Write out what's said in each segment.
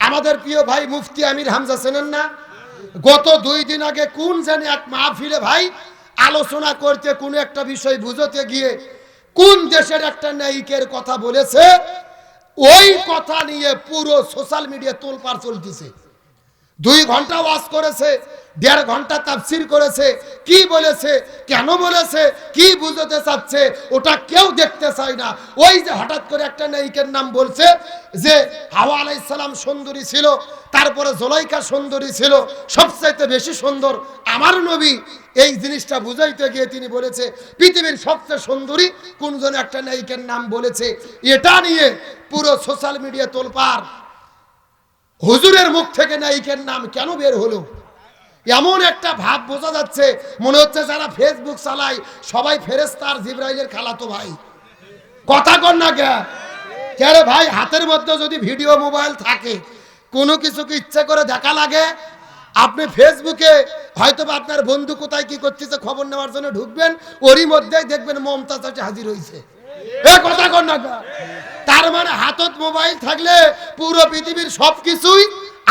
আমাদের প্রিয় ভাই মুফতি আমির হামজা সেনেন না? গত দুই দিন আগে কোন জানি এক মাহফিলে ভাই আলোচনা করতে কোন একটা বিষয় বুঝতে গিয়ে কোন দেশের একটা নায়িকের কথা বলেছে, ওই কথা নিয়ে পুরো সোশ্যাল মিডিয়া তোলপাড় চলতেছে। দুই ঘণ্টা ওয়াজ করেছে, দেড় ঘণ্টা তাফসির করেছে, কি বলেছে, কেন বলেছে, কি বুঝতে চাচ্ছে, ওটা কেউ দেখতে চায় না। ওই যে হঠাৎ করে একটা নায়িকের নাম বলছে যে হাওয়া আলাইসালাম সুন্দরী ছিল, তারপরে জোলাইকা সুন্দরী ছিল, সবচাইতে বেশি সুন্দর আমার নবী। এই জিনিসটা বুঝাইতে গিয়ে তিনি বলেছে, পৃথিবীর সবচেয়ে সুন্দরী কোনজন একটা নায়িকের নাম বলেছে, এটা নিয়ে পুরো সোশ্যাল মিডিয়া তোলপাড়। হুজুরের মুখ থেকে নায়িকের নাম কেন বের হলো? এমন একটা ভাব বোঝা যাচ্ছে, মনে হচ্ছে যারা ফেসবুক চালায়, সবাই ফেরেস্তার জিব্রাইলের খালাতো ভাই। কথা কর না কে? রে ভাই, হাতের মধ্যে যদি ভিডিও মোবাইল থাকে, কোনো কিছুকে ইচ্ছে করে দেখা লাগে? আপনি ফেসবুকে হয়তো বা আপনার বন্ধু কোথায় কি করতেছে খবর নেওয়ার জন্য ঢুকবেন, ওরই মধ্যেই দেখবেন মমতাজ আছে হাজির হয়েছে তার মানে হাতত মোবাইল থাকলে পুরো পৃথিবীর সব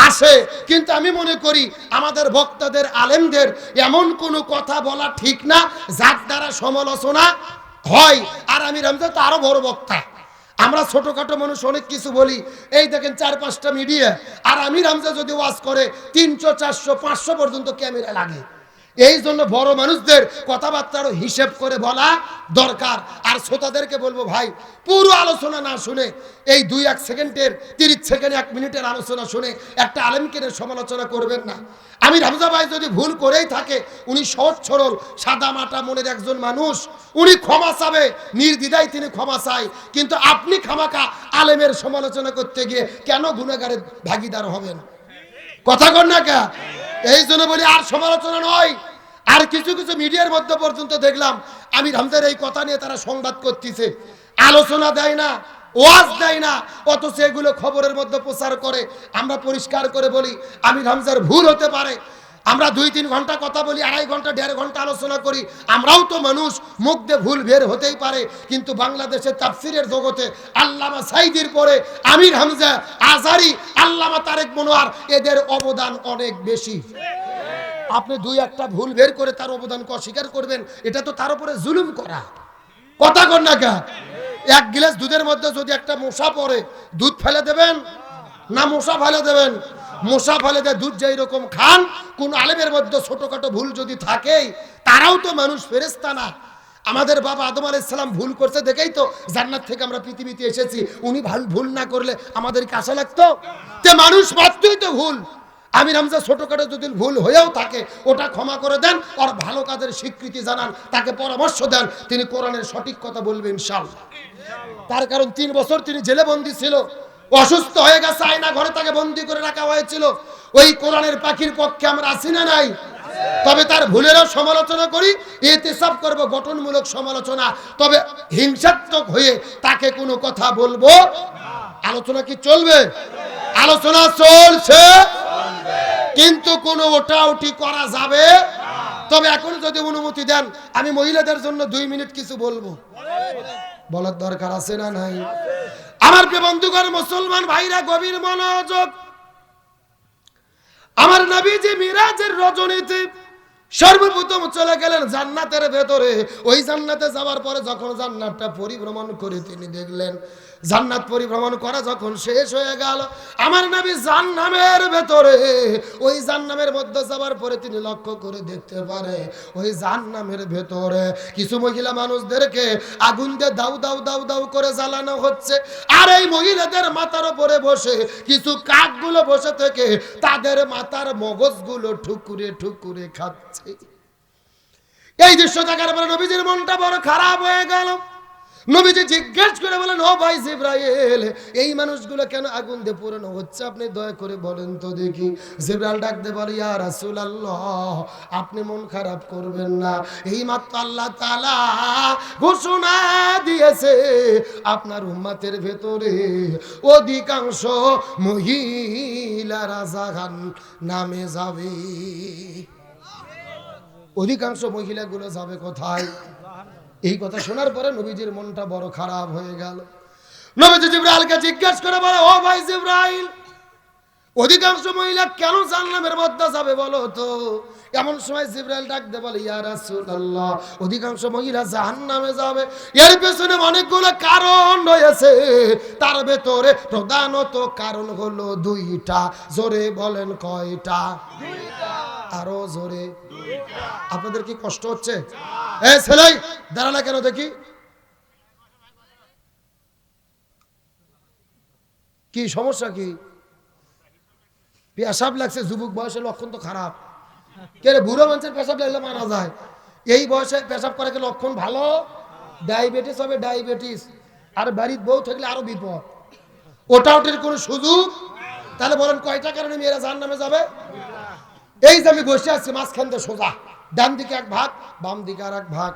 আসে। কিন্তু আমি মনে করি আমাদের বক্তাদের, আলেমদের এমন কোনো কথা বলা ঠিক না, যার দ্বারা সমালোচনা হয়। আর আমি রমজান তো আরও বড় বক্তা। আমরা ছোটখাটো মানুষ অনেক কিছু বলি। এই দেখেন চার পাঁচটা মিডিয়া। আর আমি রামজা যদি ওয়াজ করে, তিনশো, চারশো, পাঁচশো পর্যন্ত ক্যামেরা লাগে। এই জন্য বড় মানুষদের কথাবার্তারও হিসেব করে বলা দরকার। আর শ্রোতাদেরকে বলব ভাই, পুরো আলোচনা না শুনে, এই দুই এক সেকেন্ডের, তিরিশ সেকেন্ড, এক মিনিটের আলোচনা শুনে একটা আলেমকে সমালোচনা করবেন না। আমি রামজা ভাই যদি ভুল করেই থাকে, উনি সহজ সরল, সাদা মাটা মনের একজন মানুষ, উনি ক্ষমা চাবে, নির্দ্বিধায় তিনি ক্ষমা চায়। কিন্তু আপনি খামাকা আলেমের সমালোচনা করতে গিয়ে কেন গুণাগারের ভাগিদার হবেন? কথা কর না কে এই জন্য বলি, আর সমালোচনা নয়। আর কিছু কিছু মিডিয়ার মধ্যে পর্যন্ত দেখলাম আমি রামজার এই কথা নিয়ে তারা সংবাদ করতেছে। আলোচনা দেয় না, ওয়াজ দেয় না, অথচ এগুলো খবরের মধ্যে প্রচার করে। আমরা পরিষ্কার করে বলি আমি রামজার ভুল হতে পারে। আমরা দুই তিন ঘণ্টা কথা বলি, আড়াই ঘণ্টা, দেড় ঘণ্টা আলোচনা করি। আমরাও তো মানুষ, মুখ দিয়ে ভুল বের হতেই পারে। কিন্তু বাংলাদেশের তাফসিরের জগতে আল্লামা সাইদির পরে আমির হামজা আজারি, আল্লামা তারেক মনোয়ার, এদের অবদান অনেক বেশি। আপনি দুই একটা ভুল বের করে তার অবদানকে অস্বীকার করবেন, এটা তো তার উপরে জুলুম করা। কথা কর না এক গ্লাস দুধের মধ্যে যদি একটা মশা পড়ে, দুধ ফেলে দেবেন? না, মশা ফেলে দেবেন। মশা ফেলে দেয় দুধ যেই রকম খান, কোন আলেমের মধ্যে ছোটখাটো ভুল যদি থাকেই, তারাও তো মানুষ ফেরেস্তা না। আমাদের বাবা আদম আলাইসালাম ভুল করছে দেখেই তো জান্নাত থেকে আমরা পৃথিবীতে এসেছি। উনি ভালো ভুল না করলে আমাদেরকে আশা লাগতো? তে মানুষ মাত্রই তো ভুল। আমি রামজা ছোটখাটো যদি ভুল হয়েও থাকে, ওটা ক্ষমা করে দেন আর ভালো কাজের স্বীকৃতি জানান, তাকে পরামর্শ দেন, তিনি কোরআনের সঠিক কথা বলবেন ইনশাআল্লাহ। তার কারণ তিন বছর তিনি জেলে বন্দী ছিল, অসুস্থ হয়ে গেছে, আয়না ঘরে তাকে বন্দি করে রাখা হয়েছিল। ওই কোরআনের পাখির পক্ষে আমরা আসি না নাই? তবে তার ভুলেরও সমালোচনা করি এতেসাব করব, গঠনমূলক সমালোচনা। তবে হিংসাত্মক হয়ে তাকে কোনো কথা বলব আলোচনা কি চলবে? আলোচনা চলছে। কিন্তু কোনো ওটা উঠি করা যাবে তবে এখন যদি অনুমতি দেন, আমি মহিলাদের জন্য দুই মিনিট কিছু বলব। বলার দরকার আছে না নাই? আমার বন্ধুগণ, মুসলমান ভাইরা, গভীর মনোযোগ। আমার নবীজি মিরাজের রজনীতে, সর্বপ্রথম চলে গেলেন জান্নাতের ভেতরে। ওই জান্নাতে যাওয়ার পরে যখন জান্নাতটা পরিভ্রমণ করে তিনি দেখলেন জান্নাত পরিভ্রমণ করা যখন শেষ হয়ে গেল, আমার নবী জান্নামের ভেতরে, ওই জান্নামের মধ্যে যাওয়ার পরে তিনি লক্ষ্য করে দেখতে পারে, ওই জান্নামের ভেতরে কিছু মহিলা মানুষদেরকে আগুন দিয়ে দাউ দাউ দাউ দাউ করে জ্বালানো হচ্ছে। আর এই মহিলাদের মাথার উপরে বসে কিছু কাকগুলো বসে থেকে তাদের মাথার মগজগুলো ঠুকুরে ঠুকুরে খাচ্ছে। এই দৃশ্য দেখার পরে নবীজির মনটা বড় খারাপ হয়ে গেল। নবীজি জিজ্ঞেস করে বলেন, ও ভাই জিব্রাইল, এই মানুষগুলো কেন আগুন দিয়ে পুরানো হচ্ছে? আপনি দয়া করে বলেন তো দেখি। জিব্রাইল ডাকতে বলে, ইয়া রাসূলুল্লাহ, আপনি মন খারাপ করবেন না। এই মাত্র আল্লাহ তাআলা ঘোষণা দিয়েছে, আপনার উম্মতের ভেতরে অধিকাংশ মহিলারা জাহান নামে যাবে। অধিকাংশ মহিলাগুলো যাবে কোথায়? এই কথা শোনার পরে নবীজির মনটা বড় খারাপ হয়ে গেল। নবীজি জিব্রাইলকে জিজ্ঞেস করে বলে ও ভাই জিব্রাইল অধিকাংশ মহিলা কেন জান্নামের মধ্যে যাবে বলো তো? এমন সময় জিব্রাইল ডাকতে বলে ইয়া রাসূলুল্লাহ অধিকাংশ মহিলা জাহান্নামে যাবে। এর পেছনে অনেকগুলো কারণ রয়েছে। তার ভেতরে প্রধানত কারণ হলো দুইটা। জোরে বলেন কয়টা? আরও জোরে। আপনাদের কি কষ্ট হচ্ছে? এ ছেলে দাঁড়ালে কেন দেখি? কি সমস্যা কি? পেশাব লাগছে, যুবক বয়সের লক্ষণ তো খারাপ। কে বুড়ো মানুষের পেশাব লাগলে মারা যায়। এই বয়সে পেশাব করা কি লক্ষণ ভালো? ডায়াবেটিস হবে, ডায়াবেটিস। আর বাড়ির বউ থাকলে আরও বিপদ। ওটা ওটির কোনো সুযোগ? তাহলে বলেন, কয়টা কারণে মেয়েরা জাহান নামে যাবে? এই যে আমি বসে আছি, মাঝখান দিয়ে সোজা। ডান দিকে এক ভাগ, বাম দিকে আর এক ভাগ।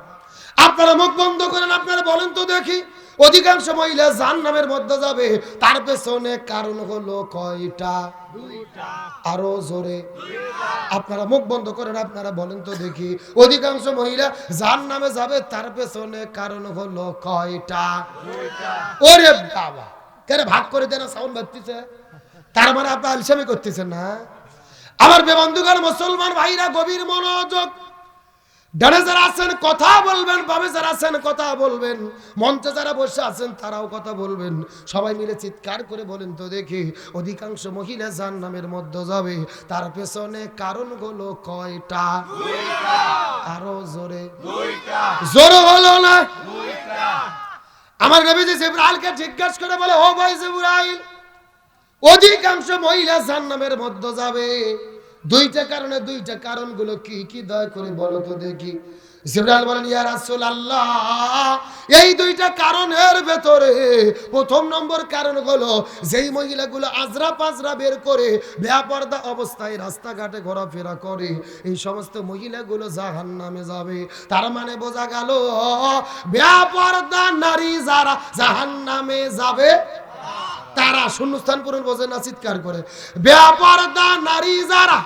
আপনারা মুখ বন্ধ করেন, আপনারা বলেন তো দেখি। অধিকাংশ মহিলা জান নামের মধ্যে যাবে। তার পেছনে কারণ হলো কয়টা? আরও জোরে। আপনারা মুখ বন্ধ করেন, আপনারা বলেন তো দেখি। অধিকাংশ মহিলা জান নামে যাবে, তার পেছনে কারণ হলো কয়টা? ওরে বাবা! কেন ভাগ করে দেন সাউন্ড বাজতেছে? তার মানে আপনি আলসামি করতেছেন না? আমার বেবন্ধুগণ, মুসলমান ভাইরা, গভীর মনোযোগ আছেন, কথা বলবেন যারা আছেন, কথা বলবেন। মঞ্চে যারা বসে আছেন, তারাও কথা বলবেন। সবাই মিলে চিৎকার করে বলেন, তো দেখি, অধিকাংশ মহিলা যার নামের মধ্যে যাবে। তার পেছনে কারণ কারণগুলো কয়টা? আরও জোরে। জোরে হলো না। আমার নবীজি জিব্রাইলকে জিজ্ঞাসা করে বলে, ও ভাই জিব্রাইল, অধিকাংশ মহিলা জান্নামের মধ্যে যাবে। দুইটা কারণে দুইটা কারণগুলো কি কি দয়া করে বলো তো দেখি। বলেন, ইয়া রাসূলুল্লাহ, এই দুইটা কারণের ভেতরে প্রথম নম্বর কারণ হলো যেই মহিলাগুলো আজরা পাজরা বের করে বেপর্দা অবস্থায় রাস্তাঘাটে ঘোরাফেরা করে, এই সমস্ত মহিলাগুলো জাহান্নামে যাবে। তার মানে বোঝা গেল বেপর্দা নারী যারা জাহান্নামে যাবে তারা শূন্যস্থান পূরণ বোঝে না চিৎকার করে। ব্যাপার দা নারী যারা